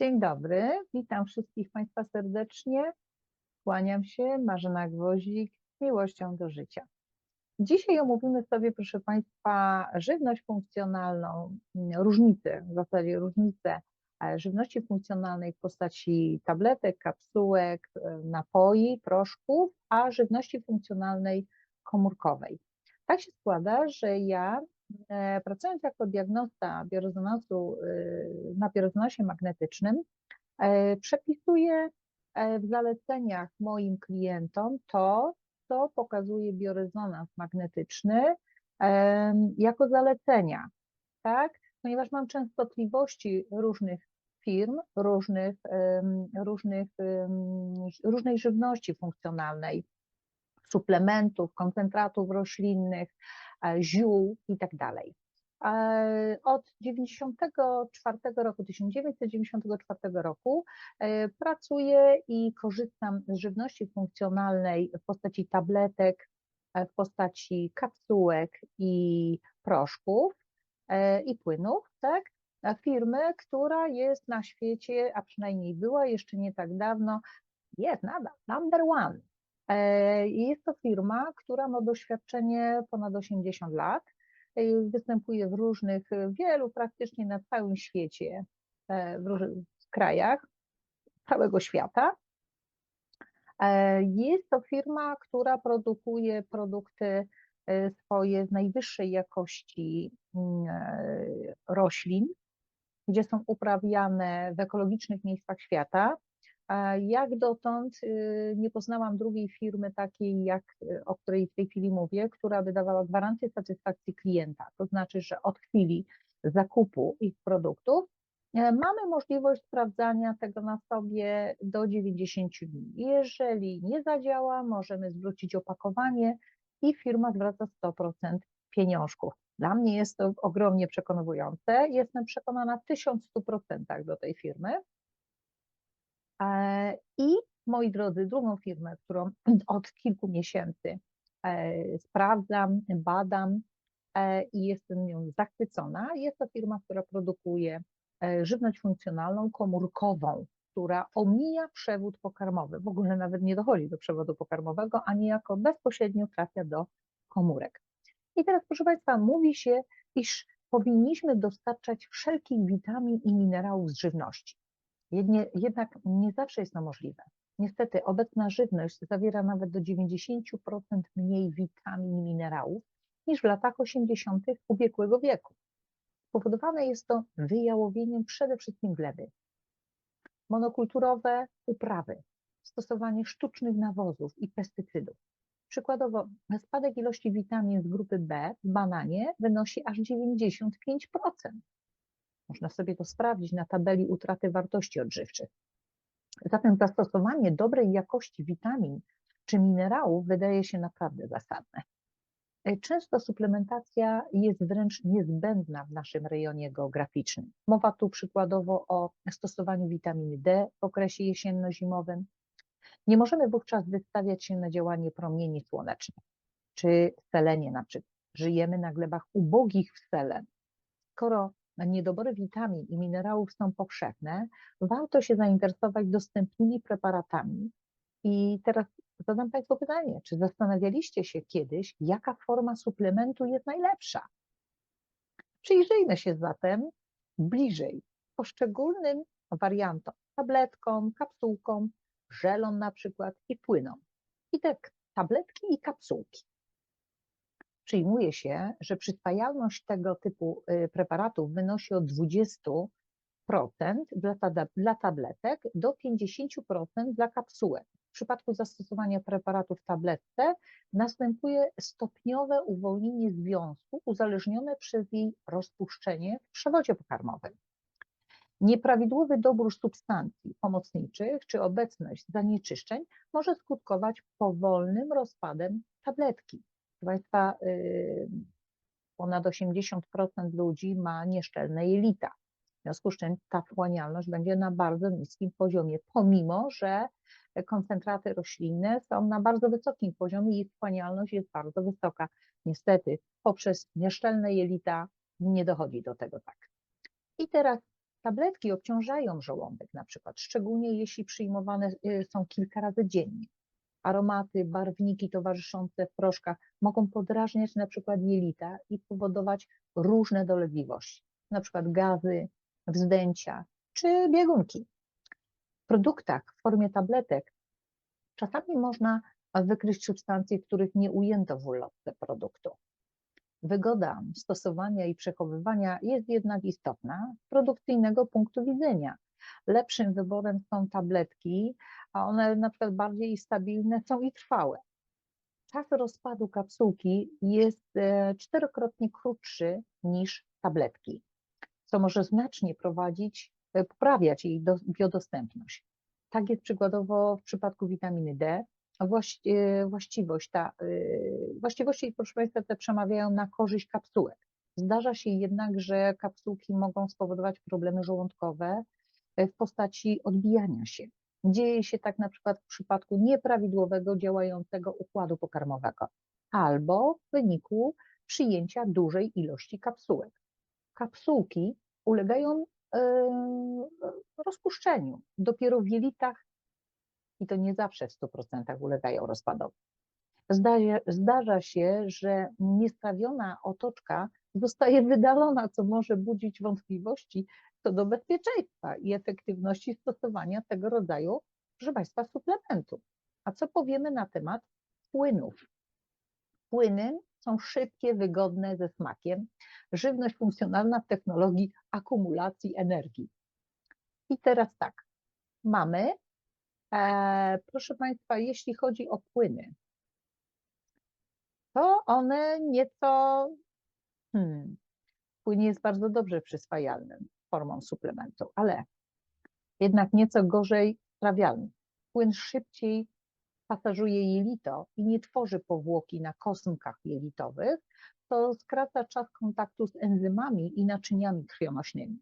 Dzień dobry, witam wszystkich Państwa serdecznie. Kłaniam się, Marzena Gwoździk, miłością do życia. Dzisiaj omówimy sobie, proszę Państwa, żywność funkcjonalną, różnice, w zasadzie różnice e, żywności funkcjonalnej w postaci tabletek, kapsułek, e, napoi, proszków, a żywności funkcjonalnej komórkowej. Tak się składa, że ja pracując jako diagnosta biorezonansu y, na biorezonansie magnetycznym, e, przepisuję e, w zaleceniach moim klientom to, co pokazuje biorezonans magnetyczny jako zalecenia, tak? Ponieważ mam częstotliwości różnych firm, różnych, różnych, różnej żywności funkcjonalnej, suplementów, koncentratów roślinnych, e, ziół i tak dalej. E, Od 94 roku, 1994 roku e, pracuję i korzystam z żywności funkcjonalnej w postaci tabletek, e, w postaci kapsułek i proszków e, i płynów, tak? Firmy, która jest na świecie, a przynajmniej była jeszcze nie tak dawno, jest nadal number one. E, Jest to firma, która ma doświadczenie ponad 80 lat y, występuje w różnych, y, wielu praktycznie na całym świecie, e, w różnych krajach całego świata. E, Jest to firma, która produkuje produkty e, swoje z najwyższej jakości mm, e, roślin, gdzie są uprawiane w ekologicznych miejscach świata. Jak dotąd y, nie poznałam drugiej firmy takiej, jak, y, o której w tej chwili mówię, która by dawała gwarancję satysfakcji klienta. To znaczy, że od chwili zakupu ich produktów e, mamy możliwość sprawdzania tego na sobie do 90 dni. Jeżeli nie zadziała, możemy zwrócić opakowanie i firma zwraca 100% pieniążków. Dla mnie jest to ogromnie przekonujące. Jestem przekonana w 1100% do tej firmy. E, I moi drodzy, drugą firmę, którą od kilku miesięcy e, sprawdzam, badam e, i jestem nią zachwycona, jest to firma, która produkuje żywność funkcjonalną, komórkową, która omija przewód pokarmowy. W ogóle nawet nie dochodzi do przewodu pokarmowego, a niejako bezpośrednio trafia do komórek. I teraz, proszę Państwa, mówi się, iż powinniśmy dostarczać wszelkich witamin i minerałów z żywności. Jednie, jednak nie zawsze jest to możliwe. Niestety obecna żywność zawiera nawet do 90% mniej witamin i minerałów niż w latach 80. ubiegłego wieku. Spowodowane jest to wyjałowieniem przede wszystkim gleby. Monokulturowe uprawy, stosowanie sztucznych nawozów i pestycydów. Przykładowo spadek ilości witamin z grupy B w bananie wynosi aż 95%. Można sobie to sprawdzić na tabeli utraty wartości odżywczych. Zatem zastosowanie dobrej jakości witamin czy minerałów wydaje się naprawdę zasadne. E, Często suplementacja jest wręcz niezbędna w naszym rejonie geograficznym. Mowa tu przykładowo o stosowaniu witaminy D w okresie jesienno-zimowym. Nie możemy wówczas wystawiać się na działanie promieni słonecznych, czy selenie na przykład. Żyjemy na glebach ubogich w selen. Skoro niedobory witamin i minerałów są powszechne, warto się zainteresować dostępnymi preparatami. I teraz zadam Państwu pytanie, czy zastanawialiście się kiedyś, jaka forma suplementu jest najlepsza? Przyjrzyjmy się zatem bliżej poszczególnym wariantom, tabletkom, kapsułkom, żelom na przykład i płynom. I tak tabletki i kapsułki przyjmuje się, że przyswajalność tego typu y, preparatów wynosi od 20% dla, tabletek do 50% dla kapsułek. W przypadku zastosowania preparatu w tabletce następuje stopniowe uwolnienie związku uzależnione przez jej rozpuszczenie w przewodzie pokarmowym. Nieprawidłowy dobór substancji pomocniczych czy obecność zanieczyszczeń może skutkować powolnym rozpadem tabletki. Państwa, y, ponad 80% ludzi ma nieszczelne jelita. W związku z czym ta wchłanialność będzie na bardzo niskim poziomie, pomimo że koncentraty roślinne są na bardzo wysokim poziomie i wchłanialność jest bardzo wysoka. Niestety poprzez nieszczelne jelita nie dochodzi do tego tak. I teraz Tabletki obciążają żołądek na przykład, szczególnie jeśli przyjmowane y, są kilka razy dziennie. Aromaty, barwniki towarzyszące w proszkach mogą podrażniać na przykład jelita i powodować różne dolegliwości, na przykład gazy, wzdęcia czy biegunki. W produktach w formie tabletek czasami można wykryć substancje, których nie ujęto w ulotce produktu. Wygoda stosowania i przechowywania jest jednak istotna z produkcyjnego punktu widzenia. Lepszym wyborem są tabletki, a one na przykład bardziej stabilne są i trwałe. Czas rozpadu kapsułki jest e, czterokrotnie krótszy niż tabletki, co może znacznie prowadzić, e, poprawiać jej do, biodostępność. Tak jest przykładowo w przypadku witaminy D, e, właściwość ta, właściwości, proszę Państwa, te przemawiają na korzyść kapsułek. Zdarza się jednak, że kapsułki mogą spowodować problemy żołądkowe w postaci odbijania się. Dzieje się tak na przykład w przypadku nieprawidłowego działającego układu pokarmowego albo w wyniku przyjęcia dużej ilości kapsułek. Kapsułki ulegają yy, rozpuszczeniu dopiero w jelitach i to nie zawsze w 100% ulegają rozpadowi. Zdarza, zdarza się, że niestrawiona otoczka zostaje wydalona, co może budzić wątpliwości co do bezpieczeństwa i efektywności stosowania tego rodzaju, proszę Państwa, suplementów. A co powiemy na temat płynów? Płyny są szybkie, wygodne, ze smakiem. Żywność funkcjonalna w technologii akumulacji energii. I teraz tak, mamy, e, proszę Państwa, jeśli chodzi o płyny, to one nieco, hmm, płyn jest bardzo dobrze przyswajalnym formą suplementu, ale jednak nieco gorzej trawialny. Płyn szybciej pasażuje jelito i nie tworzy powłoki na kosmkach jelitowych, to skraca czas kontaktu z enzymami i naczyniami krwionośnymi.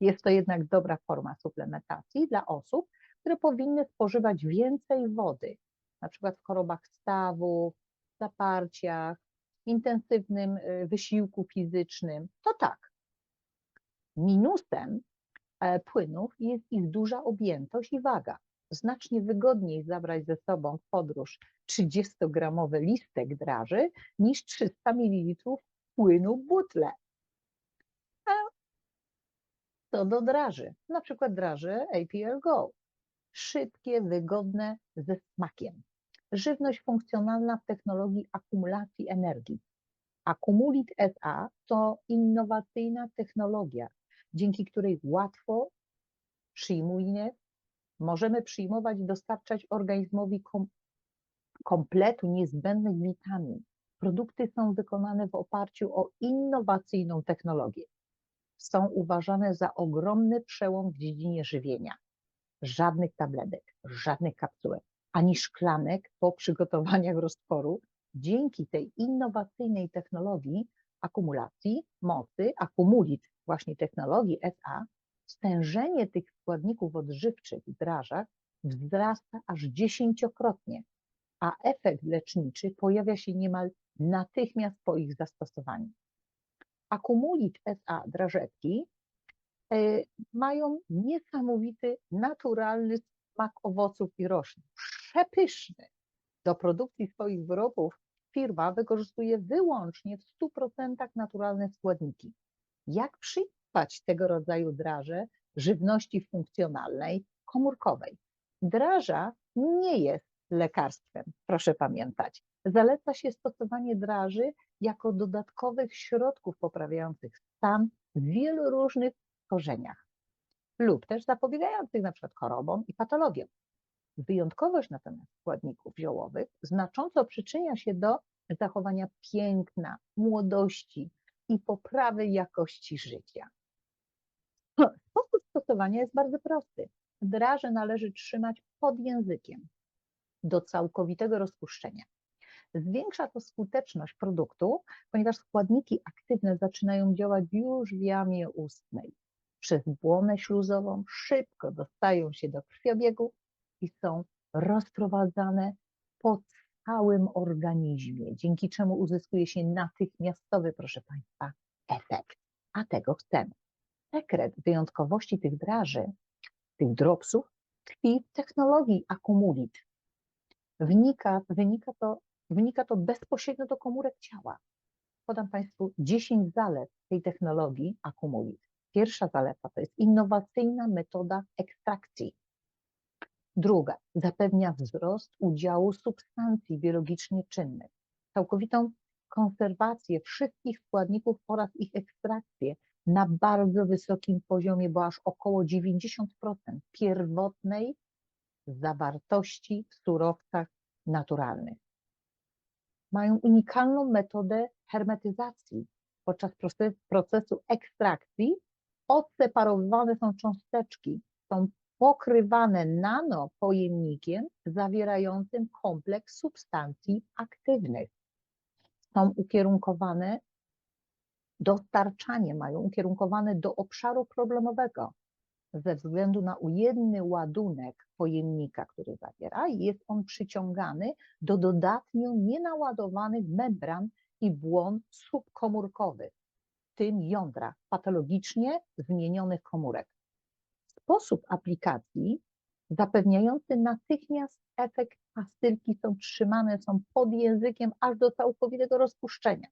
Jest to jednak dobra forma suplementacji dla osób, które powinny spożywać więcej wody, na przykład w chorobach stawów, zaparciach, intensywnym y, wysiłku fizycznym. To tak. Minusem e, płynów jest ich duża objętość i waga. Znacznie wygodniej zabrać ze sobą w podróż 30-gramowy listek draży niż 300 ml płynu butle. A co do draży, na przykład draży APL Go. Szybkie, wygodne, ze smakiem. Żywność funkcjonalna w technologii akumulacji energii. Akumulit SA to innowacyjna technologia, dzięki której łatwo przyjmuje, możemy przyjmować i dostarczać organizmowi kom, kompletu niezbędnych witamin. Produkty są wykonane w oparciu o innowacyjną technologię. Są uważane za ogromny przełom w dziedzinie żywienia. Żadnych tabletek, żadnych kapsułek, ani szklanek po przygotowaniach roztworu. Dzięki tej innowacyjnej technologii akumulacji mocy, akumulit właśnie technologii SA, stężenie tych składników odżywczych w drażach wzrasta aż dziesięciokrotnie, a efekt leczniczy pojawia się niemal natychmiast po ich zastosowaniu. Akumulit SA drażetki e, mają niesamowity, naturalny smak owoców i roślin, przepyszny. Do produkcji swoich wyrobów firma wykorzystuje wyłącznie w 100% naturalne składniki. Jak przyjmować tego rodzaju draże żywności funkcjonalnej, komórkowej? Draża nie jest lekarstwem, proszę pamiętać. Zaleca się stosowanie draży jako dodatkowych środków poprawiających stan w wielu różnych korzeniach lub też zapobiegających na przykład chorobom i patologiom. Wyjątkowość natomiast składników ziołowych znacząco przyczynia się do zachowania piękna, młodości i poprawy jakości życia. Sposób stosowania jest bardzo prosty. Draże należy trzymać pod językiem do całkowitego rozpuszczenia. Zwiększa to skuteczność produktu, ponieważ składniki aktywne zaczynają działać już w jamie ustnej. Przez błonę śluzową szybko dostają się do krwiobiegu są rozprowadzane po całym organizmie, dzięki czemu uzyskuje się natychmiastowy, proszę Państwa, efekt. A tego chcemy. sekret wyjątkowości tych draży, tych dropsów, tkwi w technologii akumulit. Wynika, wynika, to, wynika to bezpośrednio do komórek ciała. Podam Państwu 10 zalet tej technologii akumulit. Pierwsza zaleta to jest innowacyjna metoda ekstrakcji. Druga, zapewnia wzrost udziału substancji biologicznie czynnych, całkowitą konserwację wszystkich składników oraz ich ekstrakcję na bardzo wysokim poziomie, bo aż około 90% pierwotnej zawartości w surowcach naturalnych. Mają unikalną metodę hermetyzacji. Podczas proces- procesu ekstrakcji odseparowywane są cząsteczki, są pokrywane nanopojemnikiem zawierającym kompleks substancji aktywnych. Są ukierunkowane, dostarczanie mają ukierunkowane do obszaru problemowego ze względu na ujemny ładunek pojemnika, który zawiera, jest on przyciągany do dodatnio nienaładowanych membran i błon subkomórkowych, w tym jądra patologicznie zmienionych komórek. Sposób aplikacji zapewniający natychmiast efekt pastylki są trzymane, są pod językiem aż do całkowitego rozpuszczenia.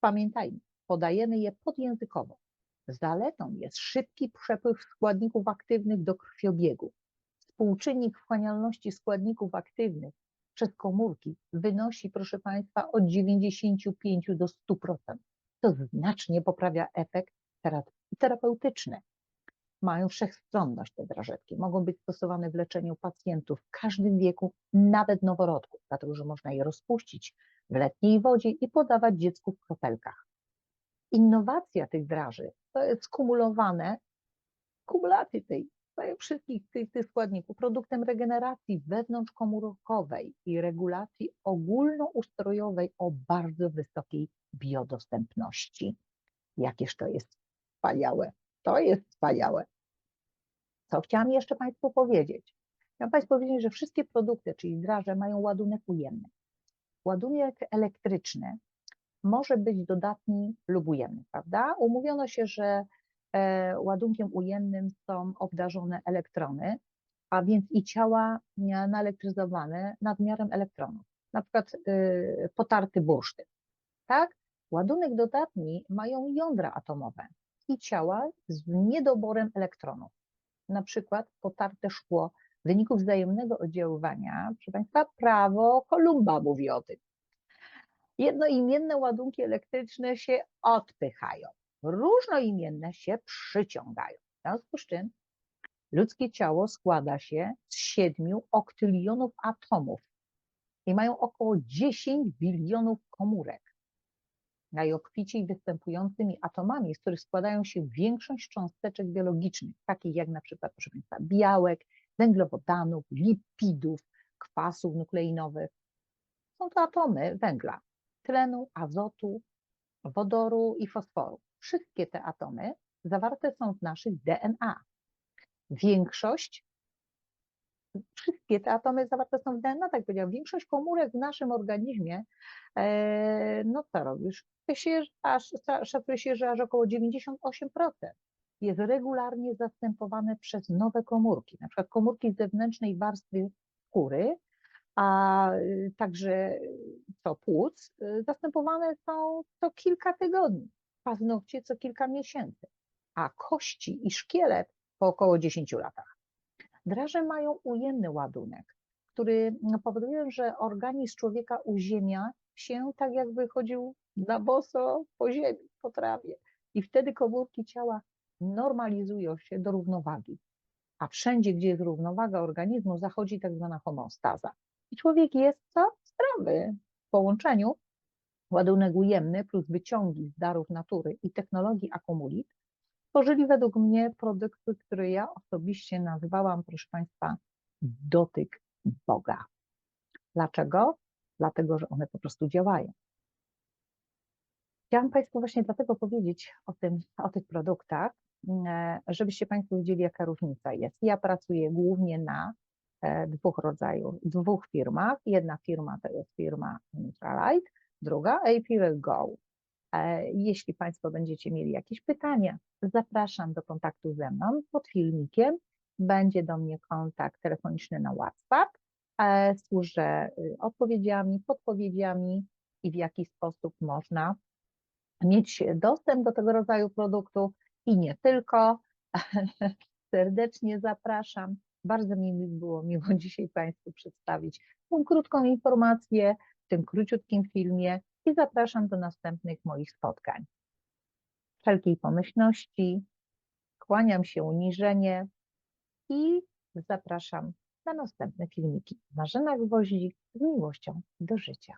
Pamiętajmy, podajemy je podjęzykowo. Zaletą jest szybki przepływ składników aktywnych do krwiobiegu. Współczynnik wchłanialności składników aktywnych przez komórki wynosi, proszę Państwa, od 95 do 100%. To znacznie poprawia efekt terap- terapeutyczny. Mają wszechstronność te drażetki. Mogą być stosowane w leczeniu pacjentów w każdym wieku, nawet noworodków, dlatego że można je rozpuścić w letniej wodzie i podawać dziecku w kropelkach. Innowacja tych draży to jest skumulowane, kumulacji tej, wszystkich tych, tych składników, produktem regeneracji wewnątrzkomórkowej i regulacji ogólnoustrojowej o bardzo wysokiej biodostępności. Jakież to jest wspaniałe. To jest wspaniałe. Co chciałam jeszcze Państwu powiedzieć? Chciałam Państwu powiedzieć, że wszystkie produkty, czyli draże, mają ładunek ujemny. Ładunek elektryczny może być dodatni lub ujemny, prawda? Umówiono się, że e, ładunkiem ujemnym są obdarzone elektrony, a więc i ciała naelektryzowane nadmiarem elektronów, na przykład y, potarty bursztyn, tak? Ładunek dodatni mają jądra atomowe i ciała z niedoborem elektronów, na przykład potarte szkło wyniku wzajemnego oddziaływania, proszę Państwa, prawo Kolumba mówi o tym. Jednoimienne ładunki elektryczne się odpychają, różnoimienne się przyciągają. W związku z czym ludzkie ciało składa się z 7 oktylionów atomów i mają około 10 bilionów komórek. Najobficiej występującymi atomami, z których składają się większość cząsteczek biologicznych, takich jak na przykład, proszę Państwa, białek, węglowodanów, lipidów, kwasów nukleinowych. Są to atomy węgla, tlenu, azotu, wodoru i fosforu. Wszystkie te atomy zawarte są w naszych DNA. Większość, wszystkie te atomy zawarte są w DNA, tak powiedział, większość komórek w naszym organizmie, e, no co robisz? Się, aż, szacuje się, że aż około 98% jest regularnie zastępowane przez nowe komórki, na przykład komórki zewnętrznej warstwy skóry, a y, także co płuc, y, zastępowane są co kilka tygodni, paznokcie co kilka miesięcy, a kości i szkielet po około 10 latach. Draże mają ujemny ładunek, który powoduje, że organizm człowieka uziemia się tak jakby chodził na boso po ziemi, po trawie. I wtedy komórki ciała normalizują się do równowagi. A wszędzie, gdzie jest równowaga organizmu, zachodzi tak zwana homeostaza. I człowiek jest co? Zdrowy. W połączeniu ładunek ujemny plus wyciągi z darów natury i technologii akumulit tworzyli według mnie produkty, które ja osobiście nazwałam, proszę Państwa, dotyk Boga. Dlaczego? Dlatego, że one po prostu działają. Chciałam Państwu właśnie dlatego powiedzieć o, tym, o tych produktach, e, żebyście Państwo wiedzieli, jaka różnica jest. Ja pracuję głównie na e, dwóch rodzajów, dwóch firmach. Jedna firma to jest firma Neutralite, druga April Go. E, Jeśli Państwo będziecie mieli jakieś pytania, zapraszam do kontaktu ze mną pod filmikiem. Będzie do mnie kontakt telefoniczny na WhatsApp. Służę y, odpowiedziami, podpowiedziami i w jaki sposób można mieć dostęp do tego rodzaju produktu i nie tylko. Serdecznie zapraszam. Bardzo mi było miło dzisiaj Państwu przedstawić tą krótką informację w tym króciutkim filmie i zapraszam do następnych moich spotkań. Wszelkiej pomyślności, kłaniam się uniżenie i zapraszam na następne filmiki. Marzena Gwoździk z miłością do życia.